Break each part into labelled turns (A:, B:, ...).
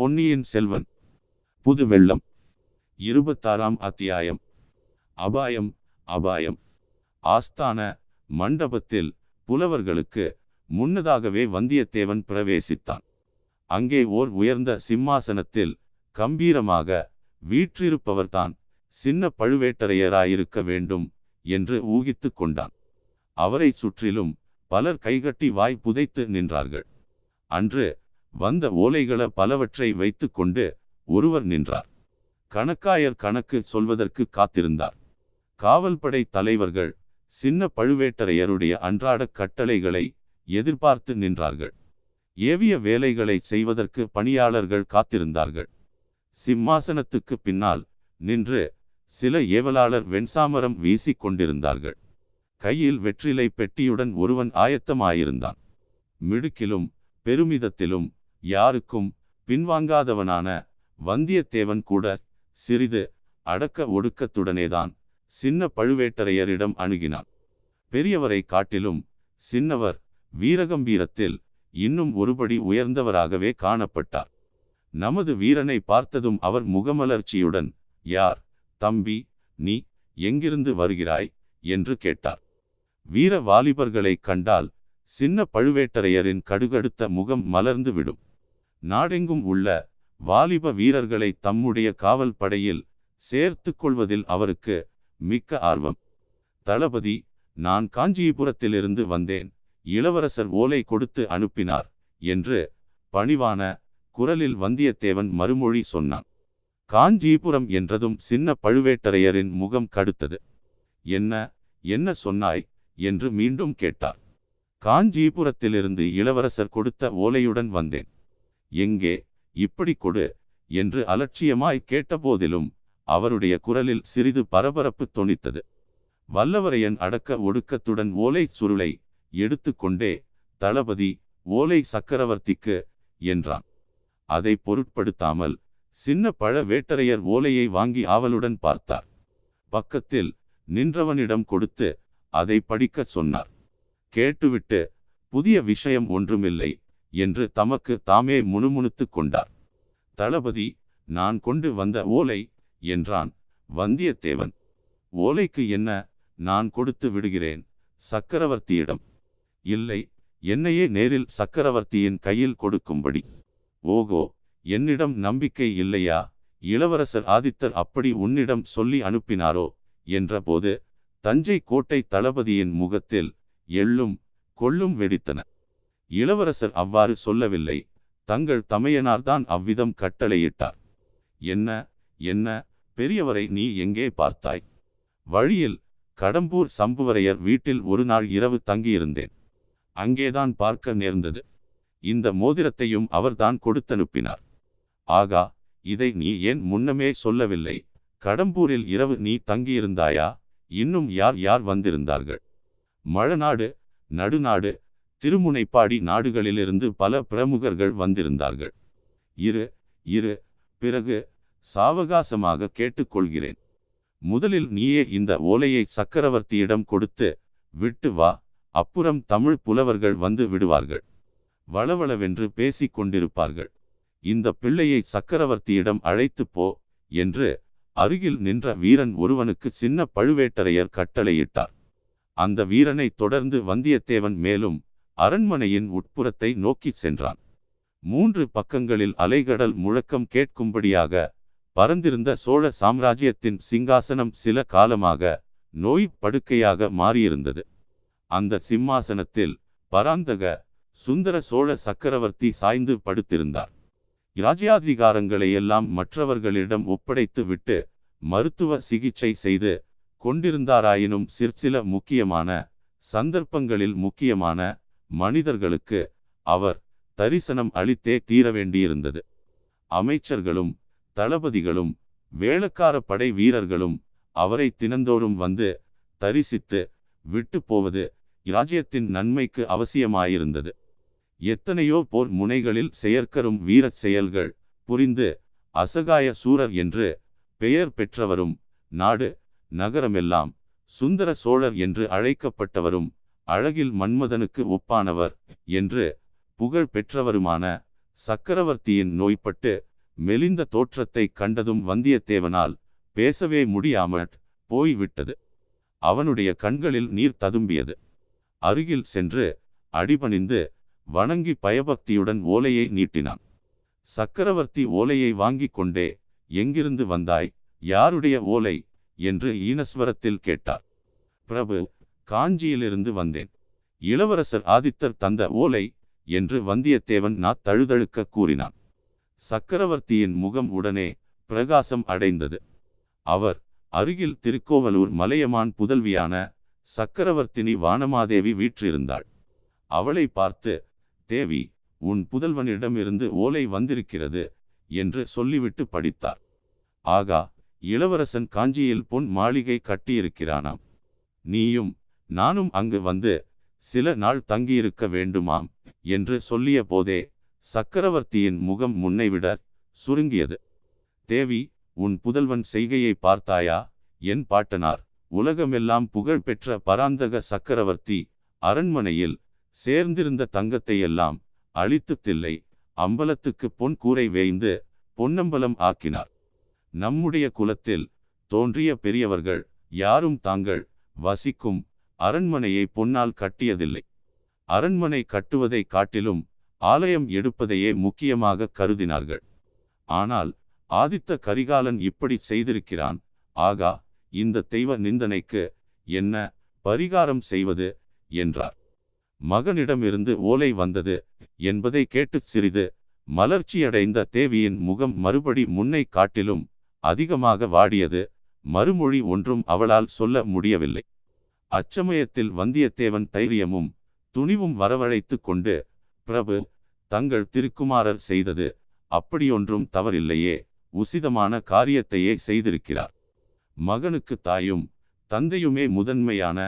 A: பொன்னியின் செல்வன். புது வெள்ளம். இருபத்தாறாம் அத்தியாயம். அபாயம் அபாயம். ஆஸ்தான மண்டபத்தில் புலவர்களுக்கு முன்னதாகவே வந்தியத்தேவன் பிரவேசித்தான். அங்கே ஓர் உயர்ந்த சிம்மாசனத்தில் கம்பீரமாக வீற்றிருப்பவர்தான் சின்ன பழுவேட்டரையராயிருக்க வேண்டும் என்று ஊகித்து கொண்டான். அவரை சுற்றிலும் பலர் கைகட்டி வாய் புதைத்து நின்றார்கள். அன்று வந்த ஓலைகள பலவற்றை வைத்து கொண்டு ஒருவர் நின்றார். கணக்காயர் கணக்கு சொல்வதற்கு காத்திருந்தார். காவல்படை தலைவர்கள் சின்ன பழுவேட்டரையருடைய அன்றாட கட்டளைகளை எதிர்பார்த்து நின்றார்கள். ஏவிய வேலைகளை செய்வதற்கு பணியாளர்கள் காத்திருந்தார்கள். சிம்மாசனத்துக்கு பின்னால் நின்று சில ஏவலாளர் வெண்சாமரம் வீசிக் கொண்டிருந்தார்கள். கையில் வெற்றிலை பெட்டியுடன் ஒருவன் ஆயத்தமாயிருந்தான். மிடுக்கிலும் பெருமிதத்திலும் யாருக்கும் பின்வாங்காதவனான வந்தியத்தேவன் கூட சிறிது அடக்க ஒடுக்கத்துடனேதான் சின்ன பழுவேட்டரையரிடம் அணுகினான். பெரியவரை காட்டிலும் சின்னவர் வீரகம்பீரத்தில் இன்னும் ஒருபடி உயர்ந்தவராகவே காணப்பட்டார். நமது வீரனை பார்த்ததும் அவர் முகமலர்ச்சியுடன் யார் தம்பி நீ எங்கிருந்து வருகிறாய்? என்று கேட்டார். வீர வாலிபர்களை கண்டால் சின்ன பழுவேட்டரையரின் கடுகடுத்த முகம் மலர்ந்து விடும். நாடெங்கும் உள்ள வாலிப வீரர்களை தம்முடைய காவல் படையில் சேர்த்து கொள்வதில் அவருக்கு மிக்க ஆர்வம். தளபதி நான் காஞ்சிபுரத்திலிருந்து வந்தேன். இளவரசர் ஓலை கொடுத்து அனுப்பினார் என்று பணிவான குரலில் வந்தியத்தேவன் மறுமொழி சொன்னான். காஞ்சிபுரம் என்றதும் சின்ன பழுவேட்டரையரின் முகம் கடுத்தது. என்ன என்ன சொன்னாய்? என்று மீண்டும் கேட்டார். காஞ்சிபுரத்திலிருந்து இளவரசர் கொடுத்த ஓலையுடன் வந்தேன். எங்கே இப்படி கொடு என்று அலட்சியமாய் கேட்டபோதிலும் அவருடைய குரலில் சிறிது பரபரப்பு தொனித்தது. வல்லவரையன் அடக்க ஒடுக்கத்துடன் ஓலை சுருளை எடுத்துக்கொண்டே தளபதி ஓலை சக்கரவர்த்திக்கு என்றான். அதை பொருட்படுத்தாமல் சின்ன பழ வேட்டரையர் ஓலையை வாங்கி ஆவலுடன் பார்த்தார். பக்கத்தில் நின்றவனிடம் கொடுத்து அதை படிக்கச் சொன்னார். கேட்டுவிட்டு புதிய விஷயம் ஒன்றுமில்லை. என்று தமக்கு தாமே முணுமுணுத்து கொண்டார். தளபதி நான் கொண்டு வந்த ஓலை என்றான் வந்தியத்தேவன். ஓலைக்கு என்ன நான் கொடுத்து விடுகிறேன் சக்கரவர்த்தியிடம்? இல்லை என்னையே நேரில் சக்கரவர்த்தியின் கையில் கொடுக்கும்படி. ஓகோ என்னிடம் நம்பிக்கை இல்லையா? இளவரசர் ஆதித்தர் அப்படி உன்னிடம் சொல்லி அனுப்பினாரோ? என்றபோது தஞ்சை கோட்டை தளபதியின் முகத்தில் எள்ளும் கொள்ளும் வெடித்தன. இளவரசர் அவ்வாறு சொல்லவில்லை. தங்கள் தமையனார்தான் அவ்விதம் கட்டளையிட்டார். என்ன என்ன பெரியவரை நீ எங்கே பார்த்தாய்? வழியில் கடம்பூர் சம்புவரையர் வீட்டில் ஒரு நாள் இரவு தங்கியிருந்தேன். அங்கேதான் பார்க்க நேர்ந்தது. இந்த மோதிரத்தையும் அவர்தான் கொடுத்தனுப்பினார். ஆகா இதை நீ ஏன் முன்னமே சொல்லவில்லை? கடம்பூரில் இரவு நீ தங்கியிருந்தாயா? இன்னும் யார் யார் வந்திருந்தார்கள்? மழநாடு நடுநாடு திருமுனைப்பாடி நாடுகளிலிருந்து பல பிரமுகர்கள் வந்திருந்தார்கள். இரு இரு பிறகு சாவகாசமாக கேட்டுக்கொள்கிறேன். முதலில் நீயே இந்த ஓலையை சக்கரவர்த்தியிடம் கொடுத்து விட்டு வா அப்புறம் தமிழ் புலவர்கள் வந்து விடுவார்கள். வளவளவென்று பேசிக் கொண்டிருப்பார்கள். இந்த பிள்ளையை சக்கரவர்த்தியிடம் அழைத்து போ என்று அருகில் நின்ற வீரன் ஒருவனுக்கு சின்ன பழுவேட்டரையர் கட்டளையிட்டார். அந்த வீரனை தொடர்ந்து வந்தியத்தேவன் மேலும் அரண்மனையின் உட்புறத்தை நோக்கிச் சென்றான். மூன்று பக்கங்களில் அலைகடல் முழக்கம் கேட்கும்படியாக பறந்திருந்த சோழ சாம்ராஜ்யத்தின் சிங்காசனம் சில காலமாக நோய் படுக்கையாக மாறியிருந்தது. அந்த சிம்மாசனத்தில் பராந்தக சுந்தர சோழ சக்கரவர்த்தி சாய்ந்து படுத்திருந்தார். இராஜ்யாதிகாரங்களை எல்லாம் மற்றவர்களிடம் ஒப்படைத்து விட்டு மருத்துவ சிகிச்சை செய்து கொண்டிருந்தாராயினும் சிற்சில முக்கியமான சந்தர்ப்பங்களில் முக்கியமான மனிதர்களுக்கு அவர் தரிசனம் அளித்தே தீர வேண்டியிருந்தது அமைச்சர்களும் தளபதிகளும் வேளக்கார படை வீரர்களும் அவரை தினந்தோறும் வந்து தரிசித்து விட்டு போவது இராஜ்யத்தின் நன்மைக்கு அவசியமாயிருந்தது. எத்தனையோ போர் முனைகளில் செயற்கரும் வீரச் செயல்கள் புரிந்து அசகாய சூரர் என்று பெயர் பெற்றவரும் நாடு நகரமெல்லாம் சுந்தர சோழர் என்று அழைக்கப்பட்டவரும் அழகில் மன்மதனுக்கு ஒப்பானவர் என்று புகழ் பெற்றவருமான சக்கரவர்த்தியின் நோய்பட்டு மெலிந்த தோற்றத்தை கண்டதும் வந்தியத்தேவனால் பேசவே முடியாமல் போய்விட்டது. அவனுடைய கண்களில் நீர் ததும்பியது. அருகில் சென்று அடிபணிந்து வணங்கி பயபக்தியுடன் ஓலையை நீட்டினான். சக்கரவர்த்தி ஓலையை வாங்கிக் கொண்டே எங்கிருந்து வந்தாய்? யாருடைய ஓலை? என்று ஈனஸ்வரத்தில் கேட்டார். பிரபு காஞ்சியிலிருந்து வந்தேன். இளவரசர் ஆதித்தர் தந்த ஓலை என்று வந்தியத்தேவன் நா தழுதழுக்க கூறினான். சக்கரவர்த்தியின் முகம் உடனே பிரகாசம் அடைந்தது. அவர் அருகில் திருக்கோவலூர் மலையமான் புதல்வியான சக்கரவர்த்தினி வானமாதேவி வீற்றிருந்தாள். அவளை பார்த்து தேவி உன் புதல்வனிடமிருந்து ஓலை வந்திருக்கிறது என்று சொல்லிவிட்டு படித்தார். ஆகா இளவரசன் காஞ்சியில் பொன் மாளிகை கட்டியிருக்கிறானாம். நீயும் நானும் அங்கு வந்து சில நாள் தங்கியிருக்க வேண்டுமாம் என்று சொல்லிய போதே சக்கரவர்த்தியின் முகம் முன்னைவிட சுருங்கியது. தேவி உன் புதல்வன் செய்கையை பார்த்தாயா? என் பாட்டனார் உலகமெல்லாம் புகழ்பெற்ற பராந்தக சக்கரவர்த்தி அரண்மனையில் சேர்ந்திருந்த தங்கத்தையெல்லாம் அழித்துத்தில்லை அம்பலத்துக்கு பொன் கூரை வேய்ந்து பொன்னம்பலம் ஆக்கினார். நம்முடைய குலத்தில் தோன்றிய பெரியவர்கள் யாரும் தாங்கள் வசிக்கும் அரண்மனையை பொன்னால் கட்டியதில்லை. அரண்மனை கட்டுவதை காட்டிலும் ஆலயம் எடுப்பதையே முக்கியமாக கருதினார்கள். ஆனால் ஆதித்த கரிகாலன் இப்படி செய்திருக்கிறான். ஆகா இந்த தெய்வ நிந்தனைக்கு என்ன பரிகாரம் செய்வது? என்றார். மகனிடமிருந்து ஓலை வந்தது என்பதை கேட்டுச் சிறிது மலர்ச்சியடைந்த தேவியின் முகம் மறுபடி முன்னை காட்டிலும் அதிகமாக வாடியது. மறுமொழி ஒன்றும் அவளால் சொல்ல முடியவில்லை. அச்சமயத்தில் வந்தியத்தேவன் தைரியமும் துணிவும் வரவழைத்து கொண்டு பிரபு தங்கள் திருக்குமாரர் செய்தது அப்படியொன்றும் தவறில்லையே உசிதமான காரியத்தையே செய்திருக்கிறார். மகனுக்கு தாயும் தந்தையுமே முதன்மையான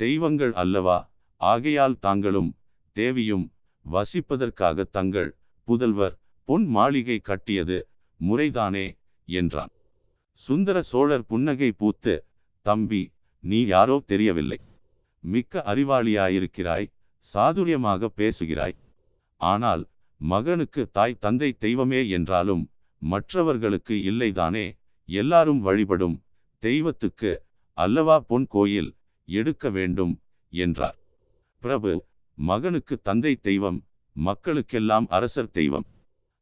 A: தெய்வங்கள் அல்லவா? ஆகையால் தாங்களும் தேவியும் வசிப்பதற்காக தங்கள் புதல்வர் பொன் மாளிகை கட்டியது முறைதானே? என்றான். சுந்தர சோழர் புன்னகை பூத்து தம்பி நீ யாரோ தெரியவில்லை. மிக்க அறிவாளியாயிருக்கிறாய் சாதுரியமாக பேசுகிறாய். ஆனால் மகனுக்கு தாய் தந்தை தெய்வமே என்றாலும் மற்றவர்களுக்கு இல்லைதானே எல்லாரும் வழிபடும் தெய்வத்துக்கு அல்லவா பொன் கோயில் எடுக்க வேண்டும் என்றார். பிரபு மகனுக்கு தந்தை தெய்வம் மக்களுக்கெல்லாம் அரசர் தெய்வம்.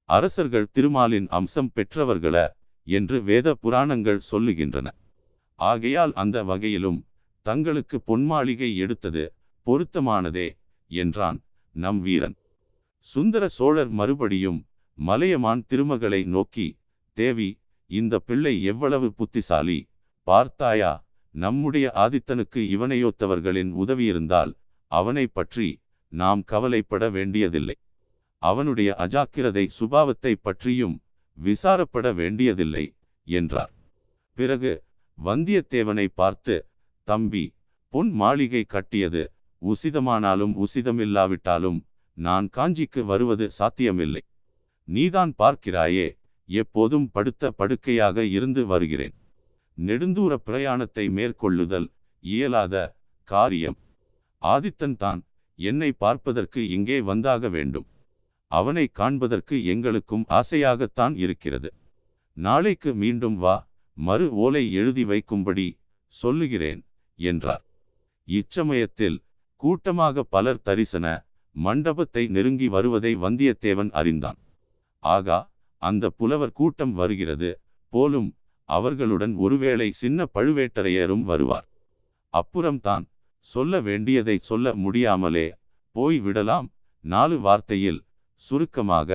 A: அரசர்கள் திருமாலின் அம்சம் பெற்றவர்கள என்று வேத புராணங்கள் சொல்லுகின்றன. ஆகையால் அந்த வகையிலும் தங்களுக்கு பொன்மாளிகை எடுத்தது பொருத்தமானதே என்றான் நம் வீரன். சுந்தர சோழர் மறுபடியும் மலையமான் திருமகளை நோக்கி தேவி இந்த பிள்ளை எவ்வளவு புத்திசாலி. பார்த்தாயா நம்முடைய ஆதித்தனுக்கு இவனையொத்தவர்களின் உதவியிருந்தால் அவனை பற்றி நாம் கவலைப்பட வேண்டியதில்லை. அவனுடைய அஜாக்கிரதை சுபாவத்தை பற்றியும் விசாரப்பட வேண்டியதில்லை என்றார். பிறகு வந்தியத்தேவனை பார்த்து தம்பி பொன் மாளிகை கட்டியது உசிதமானாலும் உசிதமில்லாவிட்டாலும் நான் காஞ்சிக்கு வருவது சாத்தியமில்லை. நீதான் பார்க்கிறாயே எப்போதும் படுத்த படுக்கையாக இருந்து வருகிறேன். நெடுந்தூர பிரயாணத்தை மேற்கொள்ளுதல் இயலாத காரியம். ஆதித்தன் தான் என்னை பார்ப்பதற்கு இங்கே வந்தாக வேண்டும். அவனை காண்பதற்கு எங்களுக்கும் ஆசையாகத்தான் இருக்கிறது. நாளைக்கு மீண்டும் வா மறு ஓலை எழுதி வைக்கும்படி சொல்லுகிறேன் என்றார். இச்சமயத்தில் கூட்டமாக பலர் தரிசன மண்டபத்தை நெருங்கி வருவதை வந்தியத்தேவன் அறிந்தான். ஆகா அந்த புலவர் கூட்டம் வருகிறது போலும் அவர்களுடன் ஒருவேளை சின்ன பழுவேட்டரையரும் வருவார். அப்புறம்தான் சொல்ல வேண்டியதை சொல்ல முடியாமலே போய் விடலாம் நாலு வார்த்தையில் சுருக்கமாக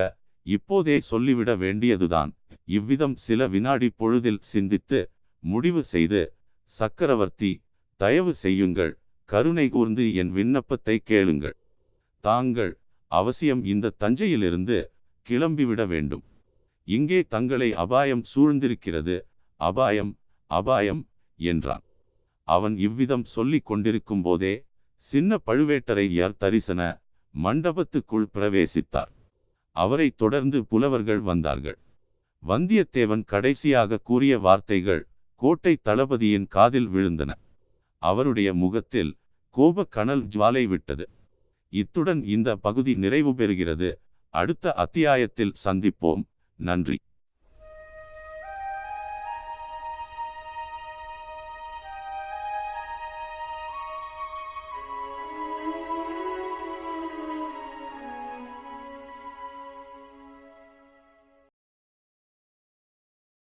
A: இப்போதே சொல்லிவிட வேண்டியதுதான் இவ்விதம் சில வினாடி பொழுதில் சிந்தித்து முடிவு செய்து சக்கரவர்த்தி தயவு செய்யுங்கள். கருணை கூர்ந்து என் விண்ணப்பத்தை கேளுங்கள். தாங்கள் அவசியம் இந்த தஞ்சையிலிருந்து கிளம்பிவிட வேண்டும். இங்கே தங்களை அபாயம் சூழ்ந்திருக்கிறது. அபாயம் அபாயம் என்றான். அவன் இவ்விதம் சொல்லிக் கொண்டிருக்கும் போதே சின்ன பழுவேட்டரையர் தரிசன மண்டபத்துக்குள் பிரவேசித்தார். அவரை தொடர்ந்து புலவர்கள் வந்தார்கள். வந்தியத்தேவன் கடைசியாக கூறிய வார்த்தைகள் கோட்டை தளபதியின் காதில் விழுந்தன. அவருடைய முகத்தில் கோப கனல் ஜுவாலை விட்டது. இத்துடன் இந்த பகுதி நிறைவு பெறுகிறது. அடுத்த அத்தியாயத்தில் சந்திப்போம். நன்றி.